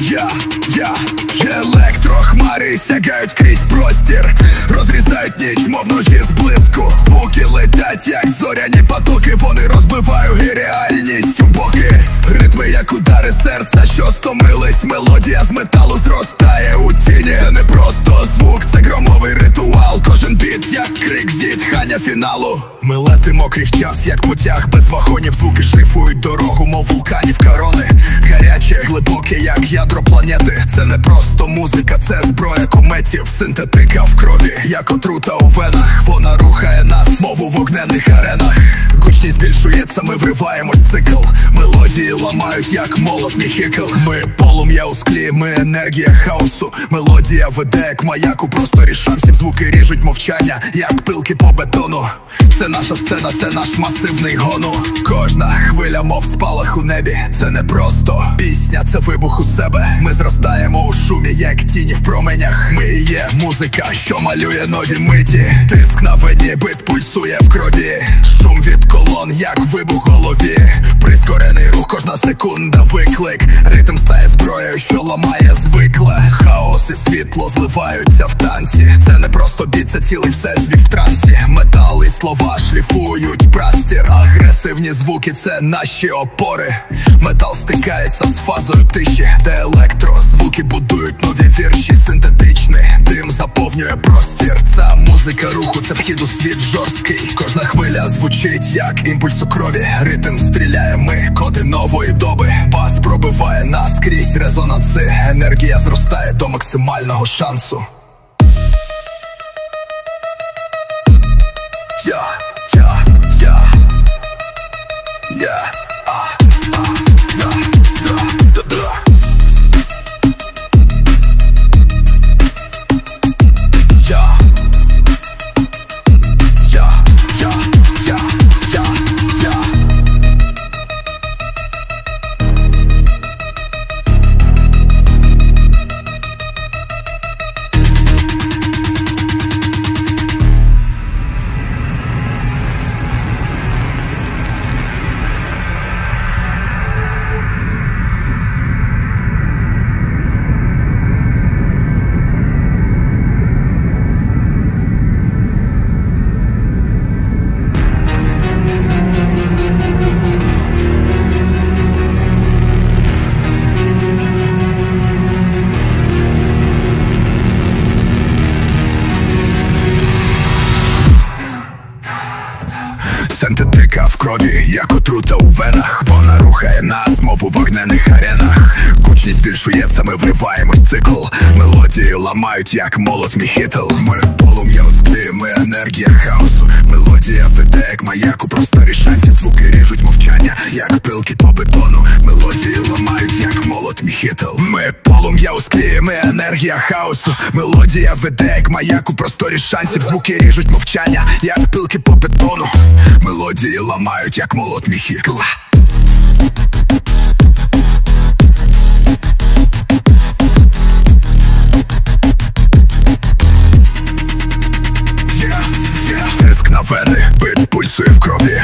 Я, я, електрохмари сягають крізь простір, розрізають ніч, мов ножі з блиску. Звуки летять, як зоряні потоки, вони розбивають і реальність у боки. Ритми, як удари серця, що стомились, мелодія з металу зростає у тіні. Це не просто звук, це громовий ритуал. Кожен біт, як крик зітхання фіналу. Ми летимо крізь час, як потяг без вагонів. Звуки шліфують дорогу, мов вулканів корони. Гаряче, глибоке, як ядро планети. Це не просто музика, це зброя кометів. Синтетика в крові, як отрута у венах. Вона рухає нас, мову в огнених аренах. Гучність збільшується, ми вриваємось ламають, як молот міхікл. Ми полум'я у склі, ми енергія хаосу. Мелодія веде, як маяку, просто рішамсів. Звуки ріжуть мовчання, як пилки по бетону. Це наша сцена, це наш масивний гону. Кожна хвиля, мов спалах у небі. Це не просто пісня, це вибух у себе. Ми зростаємо у шумі, як тіні в променях. Ми є музика, що малює нові миті. Тиск на вені, бит пульсує в крові. Шум від колон, як вибух в голові. Секунда виклик. Ритм стає зброєю, що ламає звикле. Хаос і світло зливаються в танці. Це не просто біт, це цілий всесвіт в трансі. Метал і слова шліфують простір. Агресивні звуки це наші опори. Метал стикається з фазою тиші, де руху, це вхід у світ жорсткий. Кожна хвиля звучить як імпульс у крові. Ритм стріляє, ми коди нової доби. Бас пробиває наскрізь резонанси. Енергія зростає до максимального шансу. Синтетика в крові, як отрута у венах. Вона рухає нас, мов у вогнених аренах. Гучність збільшується, ми вриваємось в цикл. Мелодії ламають, як молот міхітл. Ми полум'я у склі, ми енергія хаосу. Мелодія веде, як маяк у просторі шансів. Звуки ріжуть мовчання, як пилки по бетону. Мелодії ламають, як молот міхітл. Ми полум'я у склі, ми енергія хаосу. Мелодія веде, як маяк у просторі шансів. Звуки ріжуть мовчання, як пилки по бетону. Мелодії ламають, як молот міхітл. Тиск на вени, бит пульсує в крові.